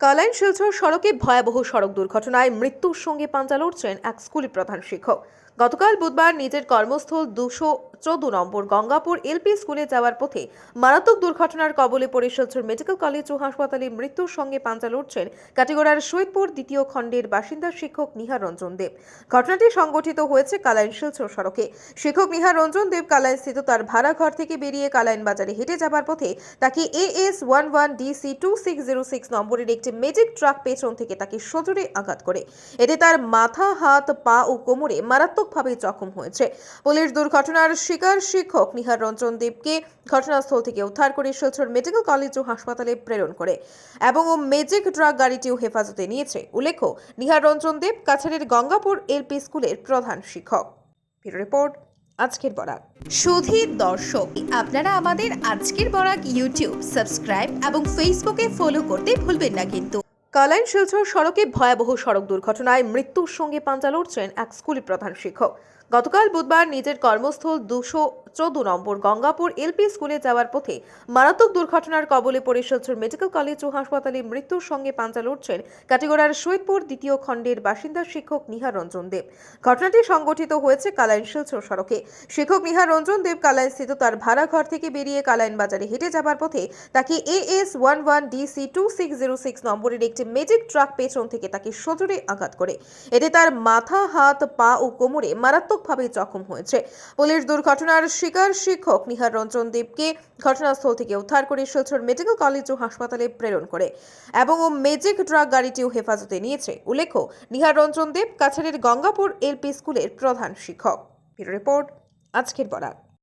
কালাইন শিলচর সড়কে ভয়াবহ সড়ক দুর্ঘটনায় মৃত্যুর সঙ্গে পাঞ্জা লড়ছেন এক স্কুলের প্রধান শিক্ষক। গতকাল বুধবার নিজের কর্মস্থল দুশো চোদ্দ নম্বর গঙ্গাপুর এলপি স্কুলে যাওয়ার পথে মারাত্মক দুর্ঘটনার কবলে পড়ে শিলচর মেডিকেল কলেজ ও হাসপাতালে মৃত্যুর সঙ্গে পাঞ্জা লড়ছেন কাটিগড়ার সৈয়দপুর দ্বিতীয় খণ্ডের বাসিন্দা শিক্ষক নিহার রঞ্জন দেব। ঘটনাটি সংঘটিত হয়েছে কালাইন শিলচর সড়কে। শিক্ষক নিহার রঞ্জন দেব কালাইন স্থিত তার ভাড়া ঘর থেকে বেরিয়ে কালাইন বাজারে হেঁটে যাবার পথে তাকে AS one one DC two six zero six নম্বরের একটি মেজিক ট্রাক পেছন থেকে তাকে সজোরে আঘাত করে। এতে তার মাথা, হাত, পা ও কোমরে মারাত্মকভাবে জখম হয়েছে। পুলিশ দুর্ঘটনার শিকার শিক্ষক নিহার রঞ্জন দেবকে ঘটনাস্থল থেকে উদ্ধার করে শিলচর মেডিকেল কলেজ ও হাসপাতালে প্রেরণ করে এবং ও মেজিক ট্রাক গাড়িটিও হেফাজতে নিয়েছে, উল্লেখ্য। নিহার রঞ্জন দেব কাছাড়ের গঙ্গাপুর এলপি স্কুলের প্রধান শিক্ষক। রিপোর্ট আজকের বরাক। সুধীর দর্শক, আপনারা আমাদের আজকের বরাক ইউটিউব সাবস্ক্রাইব এবং ফেসবুকে ফলো করতে ভুলবেন না কিন্তু। কালাইন শিলচর সড়কে ভয়াবহ সড়ক দুর্ঘটনায় মৃত্যুর সঙ্গে পাঞ্জা লড়ছেন এক স্কুলের প্রধান শিক্ষক। গতকাল বুধবার নিজের কর্মস্থল দুশো চোদ্দ নম্বর গঙ্গাপুর এলপি স্কুলে যাওয়ার পথে মারাত্মক দুর্ঘটনার কবলে পড়ে শিলচর মেডিকেল কলেজ ও হাসপাতালে মৃত্যুর সঙ্গে পাঞ্জা লড়ছেন কাটিগড়ার সৈয়দপুর দ্বিতীয় খণ্ডের বাসিন্দা শিক্ষক নিহার রঞ্জন দেব। ঘটনাটি সংগঠিত হয়েছে কালাইন শিলচর সড়কে। শিক্ষক নিহার রঞ্জন দেব কালাইন স্থিত তার ভাড়া ঘর থেকে বেরিয়ে কালাইন বাজারে হেঁটে যাবার পথে তাকে AS one one DC two six zero six নম্বরের একটি মেজিক ট্রাক পেছন থেকে তাকে সজোরে আঘাত করে। এতে তার মাথা, হাত, পা ও কোমরে মারাত্মকভাবে জখম হয়েছে। পুলিশ দুর্ঘটনার শিকার শিক্ষক নিহার রঞ্জন দেবকে ঘটনাস্থল থেকে উদ্ধার করে শিলচর মেডিকেল কলেজ ও হাসপাতালে প্রেরণ করে এবং ও মেজিক ড্রাগ গাড়িটিও হেফাজতে নিয়েছে, উল্লেখ্য নিহার রঞ্জন দেব কাছাড়ের গঙ্গাপুর এলপি স্কুলের প্রধান শিক্ষক। রিপোর্ট, আজকের বরাক